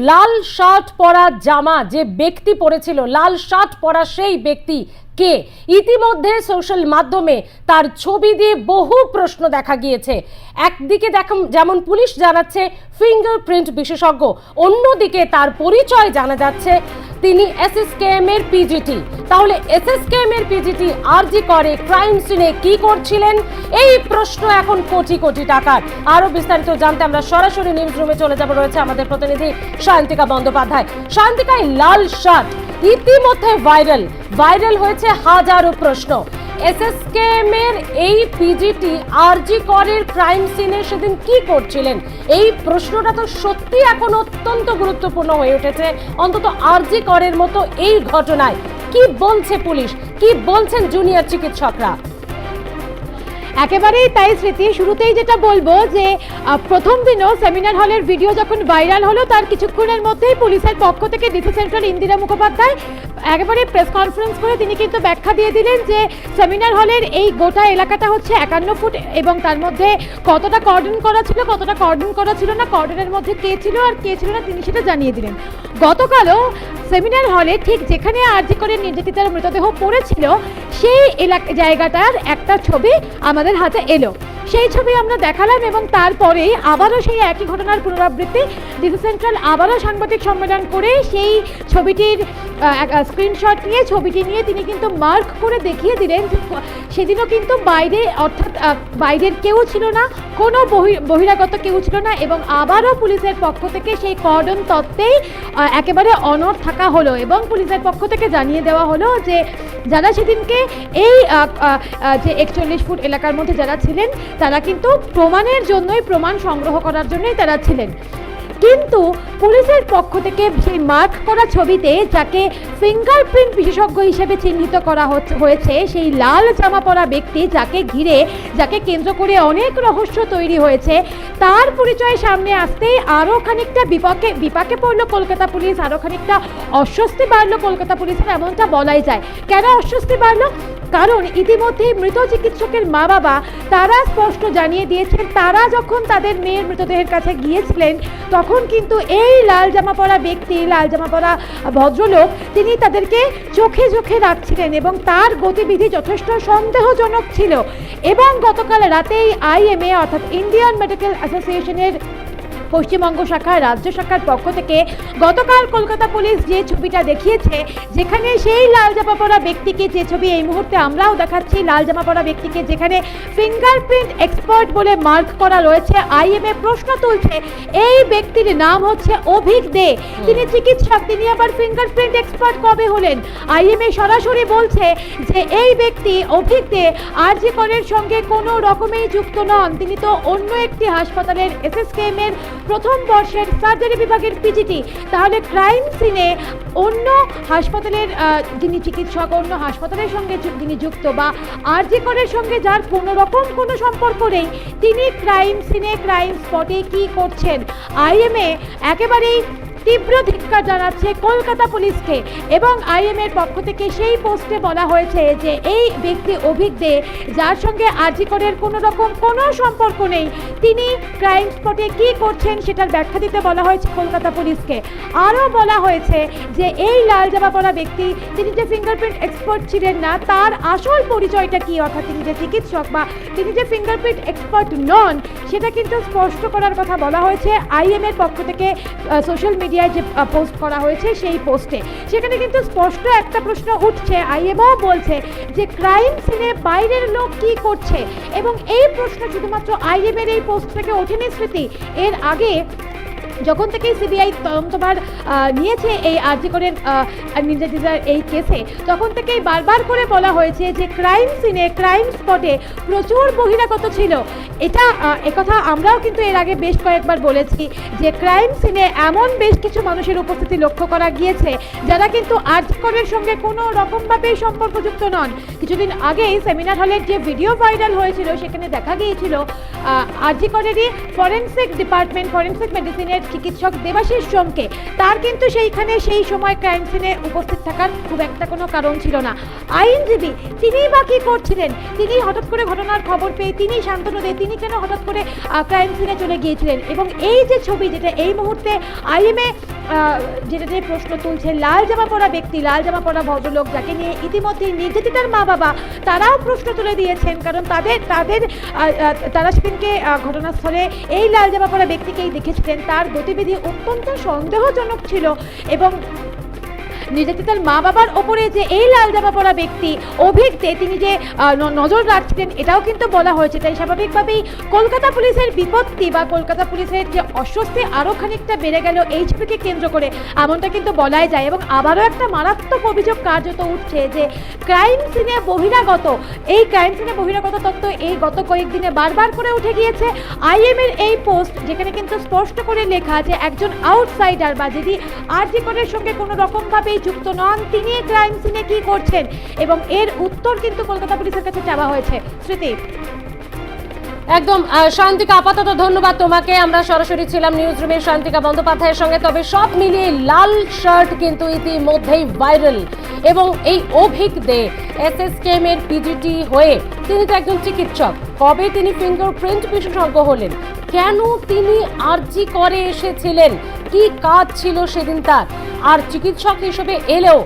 লাল shirt পরা জামা যে ব্যক্তি পরেছিল লাল শার্ট পরা সেই ব্যক্তি কে? ইতিমধ্যে সোশ্যাল মাধ্যমে তার ছবি দিয়ে বহু প্রশ্ন দেখা গিয়েছে। একদিকে দেখ যেমন পুলিশ জানাচ্ছে ফিঙ্গারপ্রিন্ট বিশেষজ্ঞ, অন্যদিকে তার পরিচয় জানা যাচ্ছে তিনি এসএসকেএম এর পিজিটি। তাহলে এসএসকেএম এর পিজিটি আরজি করে ক্রাইম সিনে কি করছিলেন? এই প্রশ্ন এখন কোটি কোটি টাকার। আরও বিস্তারিত জানতে আমরা সরাসরি নিউজ রুমে চলে যাব। রয়েছে আমাদের প্রতিনিধি শান্তিকা বন্দ্যোপাধ্যায়। শান্তিকায় লাল শার্ট। ইতিমধ্যে ভাইরাল। ভাইরাল হয়েছে হাজারো প্রশ্ন। এসএসকেএম এর এই পিজিটি আরজি করের ক্রাইম সিনে সেদিন কি করছিলেন? এই প্রশ্নটা তো সত্যি এখন অত্যন্ত গুরুত্বপূর্ণ হয়ে উঠেছে। অন্তত আরজি করের মতো এই ঘটনায়। কি বলছে পুলিশ? কি বলছেন জুনিয়র চিকিৎসকরা? একেবারেই তাই স্মৃতি। শুরুতেই যেটা বলব যে প্রথম দিনও সেমিনার হলের ভিডিও যখন ভাইরাল হলো, তার কিছুক্ষণের মধ্যেই পুলিশের পক্ষ থেকে ডিসি সেন্ট্রাল ইন্দিরা মুখোপাধ্যায় একেবারে প্রেস কনফারেন্স করে তিনি কিন্তু ব্যাখ্যা দিয়ে দিলেন যে, সেমিনার হলের এই গোটা এলাকাটা হচ্ছে একান্ন ফুট এবং তার মধ্যে কতটা কর্ডন করা ছিল, কতটা কর্ডন করা ছিল না কর্ডনের মধ্যে কে ছিল আর কে ছিল না তিনি সেটা জানিয়ে দিলেন। গতকালও সেমিনার হলে ঠিক যেখানে আরজি করে নির্যাতিতার মৃতদেহ পড়েছিল, সেই এলাকা, জায়গাটার একটা ছবি আমাদের হাতে এলো। সেই ছবি আমরা দেখালাম এবং তারপরে আবারও সেই একই ঘটনার পুনরাবৃত্তি। ডিসি সেন্ট্রাল আবারও সাংবাদিক সম্মেলন করে সেই ছবিটির স্ক্রিনশট নিয়ে, ছবিটি নিয়ে তিনি কিন্তু মার্ক করে দেখিয়ে দিলেন সেদিনও কিন্তু বাইরে, অর্থাৎ বাইরের কেউ ছিল না, কোনো বহি- বহিরাগত কেউ ছিল না এবং আবারও পুলিশের পক্ষ থেকে সেই কর্ডন তত্ত্বেই একেবারে অনর থাকা হলো এবং পুলিশের পক্ষ থেকে জানিয়ে দেওয়া হলো যে যারা সেদিনকে এই যে একচল্লিশ ফুট এলাকার মধ্যে যারা ছিলেন, তারা কিন্তু প্রমাণের জন্যই প্রমাণ সংগ্রহ করার জন্যই তারা ছিলেন। কিন্তু পুলিশের পক্ষ থেকে সেই মার্ক করা ছবিতে যাকে ফিঙ্গারপ্রিন্ট বিশেষজ্ঞ হিসেবে চিহ্নিত করা হয়েছে, সেই লাল জামা পরা ব্যক্তি যাকে ঘিরে, যাকে কেন্দ্র করে অনেক রহস্য তৈরি হয়েছে। তার পরিচয় সামনে আসতেই আরও খানিকটা বিপাকে বিপাকে পড়ল কলকাতা পুলিশ আরও খানিকটা অস্বস্তি বাড়লো কলকাতা পুলিশের, এমনটা বলাই যায়। কেন অস্বস্তি বাড়লো? কারণ ইতিমধ্যেই মৃত চিকিৎসকের মা বাবা তারা স্পষ্ট জানিয়ে দিয়েছেন, তারা যখন তাদের মেয়ের মৃতদেহের কাছে গিয়েছিলেন, তখন কিন্তু এই লাল জামা পরা ব্যক্তি, লাল জামা পরা ভদ্রলোক, তিনি তাদেরকে চোখে চোখে রাখছিলেন এবং তার গতিবিধি যথেষ্ট সন্দেহজনক ছিল। এবং গতকাল রাতেই আইএমএ অর্থাৎ ইন্ডিয়ান মেডিকেল অ্যাসোসিয়েশনের পশ্চিমবঙ্গ শাখার রাজ্য শাখার পক্ষ থেকে গতকাল কলকাতা পুলিশ যে ছবিটা দেখিয়েছে, যেখানে সেই লাল জামা পরা ব্যক্তিকে যে ছবি এই মুহূর্তে আমরাও দেখাচ্ছি, লাল জামা পরা ব্যক্তিকে যেখানে ফিঙ্গারপ্রিন্ট এক্সপার্ট বলে মার্ক করা রয়েছে আইএমএ প্রশ্ন তুলছে, এই ব্যক্তির নাম হচ্ছে অভিক দে। তিনি চিকিৎসক, তিনি আবার ফিঙ্গারপ্রিন্ট এক্সপার্ট কবে হলেন? আইএমএ সরাসরি বলছে যে এই ব্যক্তি অভিক দে আরজি করের সঙ্গে কোনো রকমেই যুক্ত নন। তিনি তো অন্য একটি হাসপাতালের এসএসকেএম এর প্রথম বর্ষের সার্জারি বিভাগের পিজিটি তাহলে ক্রাইম সিনে অন্য হাসপাতালের যিনি চিকিৎসক, অন্য হাসপাতালের সঙ্গে যিনি যুক্ত বা আরজি করের সঙ্গে যার কোনো রকম কোনো সম্পর্ক নেই, তিনি ক্রাইম সিনে ক্রাইম স্পটে কি করছেন? আইএমএ একেবারেই তীব্র ধিক্কার জানাচ্ছে কলকাতা পুলিশকে এবং আইএম এর পক্ষ থেকে সেই পোস্টে বলা হয়েছে যে এই ব্যক্তি অভিক দে যার সঙ্গে আর্জিকরের কোনো রকম কোনো সম্পর্ক নেই। তিনি ক্রাইম স্পটে কি করছেন সেটার ব্যাখ্যা দিতে বলা হয়েছে কলকাতা পুলিশকে। আরও বলা হয়েছে যে এই লাল জামা পরা ব্যক্তি, তিনি যে ফিঙ্গারপ্রিন্ট এক্সপার্ট ছিলেন না, তার আসল পরিচয়টা কি? অর্থাৎ তিনি যে চিকিৎসক বা তিনি যে ফিঙ্গারপ্রিন্ট এক্সপার্ট নন, সেটা কিন্তু স্পষ্ট করার কথা বলা হয়েছে। আইএম এর পক্ষ থেকে সোশ্যাল মিডিয়ায় যে পোস্ট করা হয়েছে সেই পোস্টে সেখানে কিন্তু স্পষ্ট একটা প্রশ্ন উঠছে। আইএমও বলছে যে ক্রাইম সিনে বাইরের লোক কি করছে? এবং এই প্রশ্ন শুধুমাত্র আইএমের এই পোস্ট থেকে ওঠেনি স্মৃতি। এর আগে যখন থেকেই সিবিআই তদন্তভার নিয়েছে এই আর্জিকরের নির্যাতিতার এই কেসে, তখন থেকেই বারবার করে বলা হয়েছে যে ক্রাইম সিনে, ক্রাইম স্পটে প্রচুর বহিরাগত ছিল। এটা একথা আমরাও কিন্তু এর আগে বেশ কয়েকবার বলেছি যে ক্রাইম সিনে এমন বেশ কিছু মানুষের উপস্থিতি লক্ষ্য করা গিয়েছে, যারা কিন্তু আর্জিকরের সঙ্গে কোনো রকমভাবেই সম্পর্কযুক্ত নন। কিছুদিন আগেই সেমিনার হলের যে ভিডিও ভাইরাল হয়েছিল, সেখানে দেখা গিয়েছিল আর্জিকরেরই ফরেন্সিক ডিপার্টমেন্ট, ফরেন্সিক মেডিসিনের চিকিৎসক দেবাশিস সোমকে তার কিন্তু সেইখানে সেই সময় ক্রাইম সিনে উপস্থিত থাকার খুব একটা কোনো কারণ ছিল না। আইনজীবী, তিনি বা কী করছিলেন? তিনি হঠাৎ করে ঘটনার খবর পেয়ে তিনি শান্তনু দে তিনি কেন হঠাৎ করে ক্রাইম সিনে চলে গিয়েছিলেন? এবং এই যে ছবি যেটা এই মুহূর্তে আইএমএ যেটা নিয়ে প্রশ্ন তুলছে, লাল জামা পরা ব্যক্তি, লাল জামা পরা ভদ্রলোক যাকে নিয়ে ইতিমধ্যেই নির্যাতিতার মা বাবা, তারাও প্রশ্ন তুলে দিয়েছেন, কারণ তাদের তাদের তারা সেদিনকে ঘটনাস্থলে এই লাল জামা পরা ব্যক্তিকেই দেখেছিলেন। তার গতিবিধি অত্যন্ত সন্দেহজনক ছিল এবং নির্যাতিতার মা বাবার ওপরে যে এই লাল জামা পরা ব্যক্তি অভিজ্ঞতে তিনি যে নজর রাখছিলেন, এটাও কিন্তু বলা হয়েছে। তাই স্বাভাবিকভাবেই কলকাতা পুলিশের বিপত্তি বা কলকাতা পুলিশের যে অস্বস্তি আরও খানিকটা বেড়ে গেল এই ছবিকে কেন্দ্র করে, এমনটা কিন্তু বলাই যায়। এবং আবারও একটা মারাত্মক অভিযোগ কার্যত উঠছে যে, ক্রাইম সিনে বহিরাগত, এই ক্রাইম সিনে বহিরাগত তত্ত্ব এই গত কয়েকদিনে বারবার করে উঠে গিয়েছে। আইএম এর এই পোস্ট, যেখানে কিন্তু স্পষ্ট করে লেখা যে একজন আউটসাইডার বা যদি আরজি করের সঙ্গে কোনো রকমভাবেই যুক্ত নন, তিনি ক্রাইম সিনে কি করছেন? এবং এর উত্তর কিন্তু কলকাতা পুলিশের কাছে চাওয়া হয়েছে। স্মৃতি একদম শান্তিকা, আপাতত ধন্যবাদ তোমাকে। আমরা সরাসরি ছিলাম নিউজ রুমে শান্তিকা বন্দ্যোপাধ্যায়ের সঙ্গে। তবে সব মিলিয়ে লাল শার্ট কিন্তু ইতিমধ্যেই ভাইরাল এবং এই অভিক দে এস এস এর পিজিটি হয়ে তিনি তো একজন চিকিৎসক। কবে তিনি ফিঙ্গারপ্রিন্ট বিশেষজ্ঞ হলেন? কেন তিনি আরজি করে এসেছিলেন? কি কাজ ছিল সেদিন তার? আর চিকিৎসক হিসেবে এলেও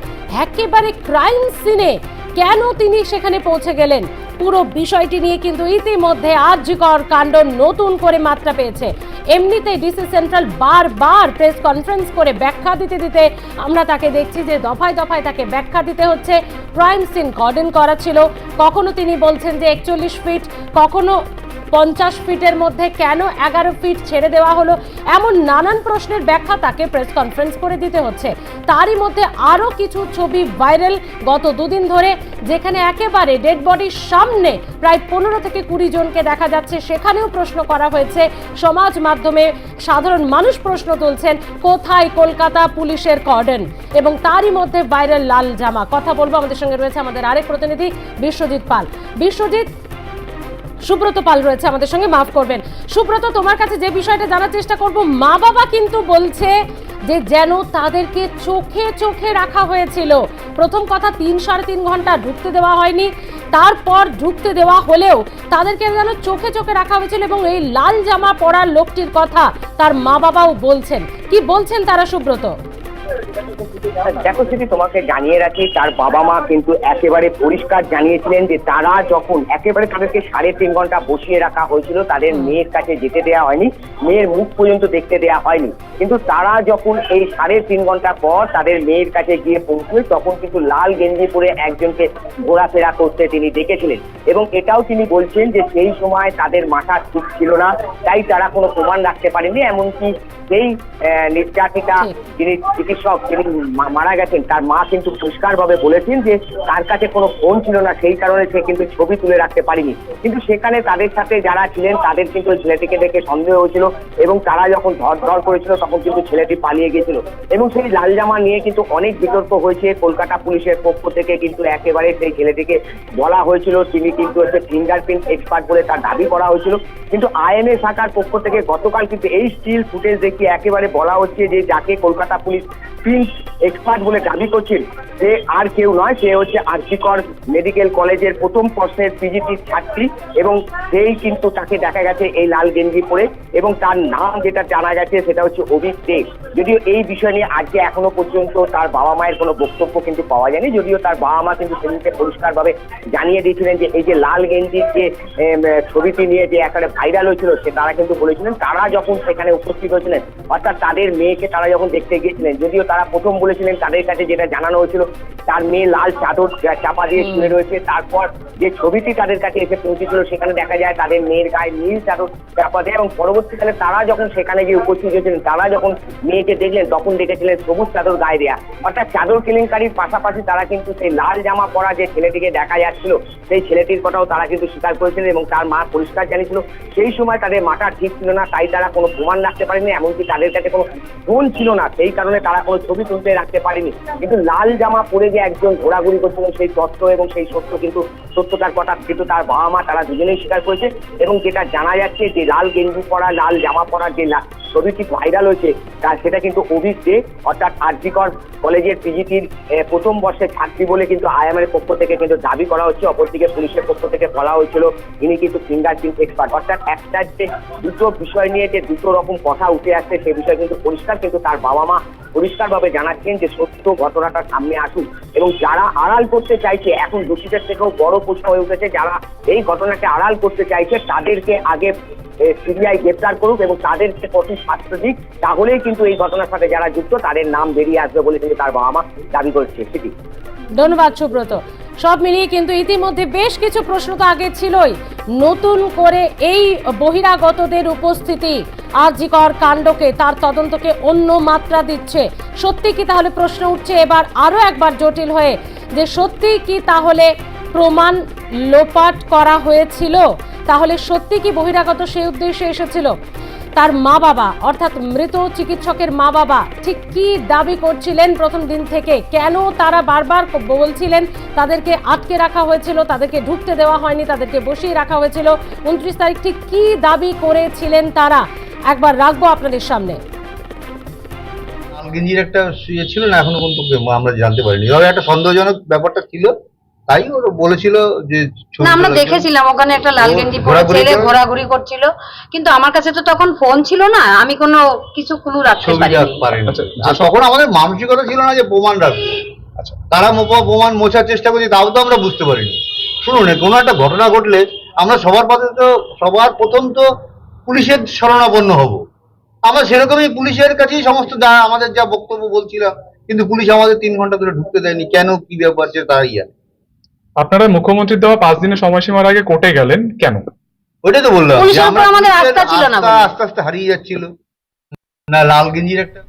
একেবারে ক্রাইম সিনে কেন তিনি সেখানে পৌঁছে গেলেন? পুরো বিষয়টি নিয়ে কিন্তু ইতিমধ্যে আর্যকর কাণ্ড নতুন করে মাত্রা পেয়েছে। এমনিতেই ডিসি সেন্ট্রাল বারবার প্রেস কনফারেন্স করে ব্যাখ্যা দিতে দিতে আমরা তাকে দেখছি যে দফায় দফায় তাকে ব্যাখ্যা দিতে হচ্ছে। ক্রাইম সিন কর্ডন করা ছিল। কখনো তিনি বলছেন যে একচল্লিশ ফিট কখনো পঞ্চাশ ফিটের মধ্যে কেন এগারো ফিট ছেড়ে দেওয়া হলো? এমন নানান প্রশ্নের ব্যাখ্যা তাকে প্রেস কনফারেন্স করে দিতে হচ্ছে। তারই মধ্যে আরও কিছু ছবি ভাইরাল গত দুদিন ধরে, যেখানে একেবারে ডেড বডির সামনে প্রায় পনেরো থেকে কুড়ি জনকে দেখা যাচ্ছে। সেখানেও প্রশ্ন করা হয়েছে। সমাজ মাধ্যমে সাধারণ মানুষ প্রশ্ন তুলছেন, কোথায় কলকাতা পুলিশের কর্ডেন? এবং তারই মধ্যে বাইরের লাল জামা। কথা বলব। আমাদের সঙ্গে রয়েছে আমাদের আরেক প্রতিনিধি, বিশ্বজিৎ পাল। বিশ্বজিৎ সুব্রত পাল রয়েছে আমাদের সঙ্গে, মাফ করবেন। সুব্রত, তোমার কাছে যে বিষয়টা জানার চেষ্টা করব, মা বাবা কিন্তু বলছে যে যেন তাদেরকে চোখে চোখে রাখা হয়েছিল। প্রথম কথা, তিন সাড়ে তিন ঘণ্টা ঢুকতে দেওয়া হয়নি। তারপর ঢুকতে দেওয়া হলেও তাদেরকে যেন চোখে চোখে রাখা হয়েছিল এবং এই লাল জামা পরার লোকটির কথা তার মা বাবাও বলছেন। কি বলছেন তারা, সুব্রত? দেখো যদি তোমাকে জানিয়ে রাখি তার বাবা মা কিন্তু একেবারে পরিষ্কার জানিয়েছিলেন যে তারা যখন একেবারে তাদেরকে সাড়ে তিন ঘণ্টা বসিয়ে রাখা হয়েছিল তাদের মেয়ের কাছে যেতে দেওয়া হয়নি মেয়ের মুখ পর্যন্ত দেখতে দেওয়া হয়নি। কিন্তু তারা যখন এই সাড়ে তিন ঘণ্টা পর তাদের মেয়ের কাছে গিয়ে পৌঁছবে তখন কিন্তু লাল গেঞ্জি পরে একজনকে ঘোরাফেরা করতে তিনি দেখেছিলেন। এবং এটাও তিনি বলছেন যে সেই সময় তাদের মাথা ঠিক ছিল না তাই তারা কোনো প্রমাণ রাখতে পারেনি এমনকি সেই নির্যাতিতা যিনি চিকিৎসক যিনি মা- মারা গেছেন। তার মা কিন্তু পরিষ্কারভাবে বলেছেন যে তার কাছে কোনো ফোন ছিল না, সেই কারণে সে কিন্তু ছবি তুলে রাখতে পারেনি। কিন্তু সেখানে তাদের সাথে যারা ছিলেন, তাদের কিন্তু ওই ছেলেটিকে দেখে সন্দেহ হয়েছিল এবং তারা যখন ধর ধর করেছিল তখন কিন্তু ছেলেটি পালিয়ে গেছিল এবং সেই লাল জামা নিয়ে কিন্তু অনেক বিতর্ক হয়েছে। কলকাতা পুলিশের পক্ষ থেকে কিন্তু একেবারে সেই ছেলেটিকে বলা হয়েছিল, তিনি কিন্তু হচ্ছে ফিঙ্গারপ্রিন্ট এক্সপার্ট বলে তার দাবি করা হয়েছিল। কিন্তু আইএনএ শাখার পক্ষ থেকে গতকাল কিন্তু এই স্টিল ফুটেজ দেখিয়ে একেবারে বলা হচ্ছে যে যাকে কলকাতা পুলিশ প্রিন্ট এক্সপার্ট বলে দাবি করছেন সে আর কেউ নয়, সে হচ্ছে আরজিকর মেডিকেল কলেজের প্রথম বর্ষের পিজিটির ছাত্রী এবং সেই কিন্তু তাকে দেখা গেছে এই লাল গেঞ্জি পরে এবং তার নাম যেটা জানা গেছে সেটা হচ্ছে অভিক দে। যদিও এই বিষয় নিয়ে আজকে এখনও পর্যন্ত তার বাবা মায়ের কোনো বক্তব্য কিন্তু পাওয়া যায়নি, যদিও তার বাবা মা কিন্তু সেদিনকে পরিষ্কারভাবে জানিয়ে দিয়েছিলেন যে এই যে লাল গেঞ্জির যে ছবিটি নিয়ে যে একেবারে ভাইরাল হয়েছিল, সে তারা কিন্তু বলেছিলেন, তারা যখন সেখানে উপস্থিত হয়েছিলেন, অর্থাৎ তাদের মেয়েকে তারা যখন দেখতে গিয়েছিলেন যদিও তারা প্রথম বলেছিলেন তাদের কাছে যেটা জানানো হয়েছিল তার মেয়ে লাল চাদর চাপা দিয়ে শুয়ে রয়েছে। তারপর যে ছবিটি তাদের কাছে এসে পৌঁছেছিল সেখানে দেখা যায় তাদের মেয়ের গায়ে নীল চাদর চাপা দেয় এবং পরবর্তীকালে তারা যখন সেখানে গিয়ে উপস্থিত হয়েছিলেন তারা যখন মেয়েকে দেখলেন তখন দেখেছিলেন সবুজ চাদর গায়ে দেয়া। অর্থাৎ চাদর কেলেঙ্কারির পাশাপাশি তারা কিন্তু সেই লাল জামা পরা যে ছেলেটিকে দেখা যাচ্ছিল সেই ছেলেটির কথাও তারা কিন্তু স্বীকার করেছিলেন এবং তার মা পরিষ্কার জানিয়েছিল। সেই সময় তাদের মাটা ঠিক ছিল না তাই তারা কোনো প্রমাণ রাখতে পারেনি এমনকি তাদের কাছে কোনো ফোন ছিল না। সেই কারণে তারা কোনো ছবি তুলতে রাখতে পারেনি। কিন্তু লাল জামা পরে যে একজন ঘোরাঘুরি করছিলেন সেই তথ্য এবং সেই সত্য কিন্তু সত্যতার কথা, কিন্তু তার বাবা মা তারা দুজনেই স্বীকার করেছে এবং যেটা জানা যাচ্ছে যে লাল গেঞ্জি পরা, লাল জামা পরা যে ছবিটি ভাইরাল হয়েছে, তা সেটা কিন্তু অভিক দে অর্থাৎ আরজিকর কলেজের পিজিটির প্রথম বর্ষের ছাত্রী বলে কিন্তু আইএমের পক্ষ থেকে কিন্তু দাবি করা হচ্ছে। অপরদিকে পুলিশের পক্ষ থেকে বলা হয়েছিল, ইনি কিন্তু ফিঙ্গারপ্রিন্ট এক্সপার্ট অর্থাৎ একটা যে দুটো বিষয় নিয়ে যে দুটো রকম কথা উঠে আসছে, সে বিষয়ে কিন্তু পরিষ্কার, কিন্তু তার বাবা মা পরিষ্কারভাবে জানাচ্ছেন যে সত্য ঘটনাটা সামনে আসুক। এবং যারা আড়াল করতে চাইছে, এখন দোষীদের থেকেও বড় প্রশ্ন হয়ে উঠেছে, যারা এই ঘটনাকে আড়াল করতে চাইছে, তাদেরকে আগে সিবিআই গ্রেপ্তার করুক এবং তাদেরকে কঠিন শাস্তি দিক, তাহলেই কিন্তু এই ঘটনার সাথে যারা যুক্ত, তাদের নাম বেরিয়ে আসবে বলে কিন্তু তার বাবা মা দাবি করেছে। সেটি। ধন্যবাদ, সুব্রত। সব মিলিয়ে কিন্তু ইতিমধ্যে বেশ কিছু প্রশ্ন তো আগে ছিলই। নতুন করে এই বহিরাগতদের উপস্থিতি আরজিকর কাণ্ডকে তার তদন্তকে অন্য মাত্রা দিচ্ছে। সত্যি কি তাহলে প্রশ্ন উঠছে? এবার আরও একবার জটিল হয়ে যে সত্যি কি তাহলে প্রমাণ লোপাট করা হয়েছিল? তাহলে সত্যি কি বহিরাগত সেই উদ্দেশ্যে এসেছিল? তার মা বাবা অর্থাৎ মৃত চিকিৎসকের মা বাবা ঠিক কি দাবি করছিলেন প্রথম দিন থেকে? কেন তারা বারবার বলছিলেন তাদেরকে আটকে রাখা হয়েছিল, তাদেরকে ঢুকতে দেওয়া হয়নি, তাদেরকে বসিয়ে রাখা হয়েছিল? উনত্রিশ তারিখ ঠিক কি দাবি করেছিলেন তারা? একবার রাখব আপনাদের সামনে। একটা ইয়ে ছিল না, এখনও পর্যন্ত আমরা জানতে পারিনি। তবে একটা সন্দেহজনক ব্যাপারটা ছিল তাই ওরা বলেছিল যে না আমরা দেখেছিলাম ওখানে একটা লাল গেঞ্জি পরে ঘোরাঘুরি ছেলে ঘোরাঘুরি করছিল। কিন্তু আমার কাছে তো তখন ফোন ছিল না আমি কোনো কিছু ক্লু রাখতে পারিনি। আচ্ছা, তখন আমাদের মানসিকতা ছিল না যে প্রমাণ রাখবে। আচ্ছা। তারা মোপা- প্রমাণ মোছার চেষ্টা করছে তাও তো আমরা বুঝতে পারিনি। শুনুন কোনো একটা ঘটনা ঘটলে আমরা সবার পাশে তো সবার প্রথম তো পুলিশের শরণাপন্ন হব। আমরা সেরকমই পুলিশের কাছেই সমস্ত যা আমাদের যা বক্তব্য বলছিলাম কিন্তু পুলিশ আমাদের তিন ঘণ্টা ধরে ঢুকতে দেয়নি। কেন কি ব্যাপার সে তাই জানে। আপনারা মুখ্যমন্ত্রীর দেওয়া পাঁচ দিনের সময়সীমার আগে কোর্টে গেলেন কেন ওইটাই তো বললাম পুলিশের উপর আমাদের আস্থা ছিল না বলে। আস্তে আস্তে হারিয়ে যাচ্ছিল না লাল গেঞ্জির একটা